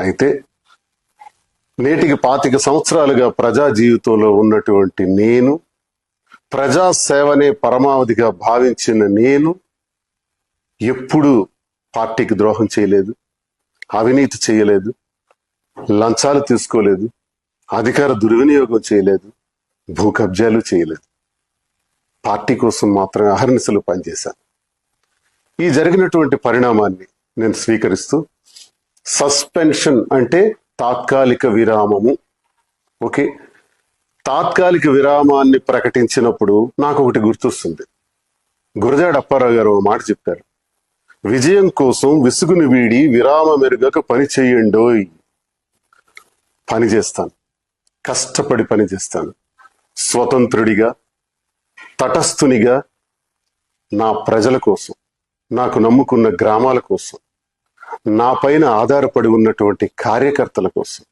అయితే నేటికి పాతిక సంవత్సరాలుగా ప్రజా జీవితంలో ఉన్నటువంటి నేను ప్రజా సేవనే పరమావధిగా భావించిన నేను ఎప్పుడూ పార్టీకి ద్రోహం చేయలేదు అవినీతి చేయలేదు లంచాలు తీసుకోలేదు అధికార దుర్వినియోగం చేయలేదు భూ కబ్జాలు చేయలేదు. పార్టీ కోసం మాత్రమే అహర్నిశలు పనిచేశాను. ఈ జరిగినటువంటి పరిణామాన్ని నేను స్వీకరిస్తూ సస్పెన్షన్ అంటే తాత్కాలిక విరామము. ఓకే? తాత్కాలిక విరామాన్ని ప్రకటించినప్పుడు నాకు ఒకటి గుర్తొస్తుంది. గురజాడ అప్పారావు గారు ఒక మాట చెప్పారు. విజయం కోసం విసుగుని వీడి విరామ మెరుగక పని చేయండోయ్. పని చేస్తాను. కష్టపడి పని చేస్తాను. స్వతంత్రుడిగా తటస్థునిగా నా ప్రజల కోసం నాకు నమ్ముకున్న గ్రామాల కోసం నా పైన ఆధారపడి ఉన్నటువంటి కార్యకర్తల కోసం.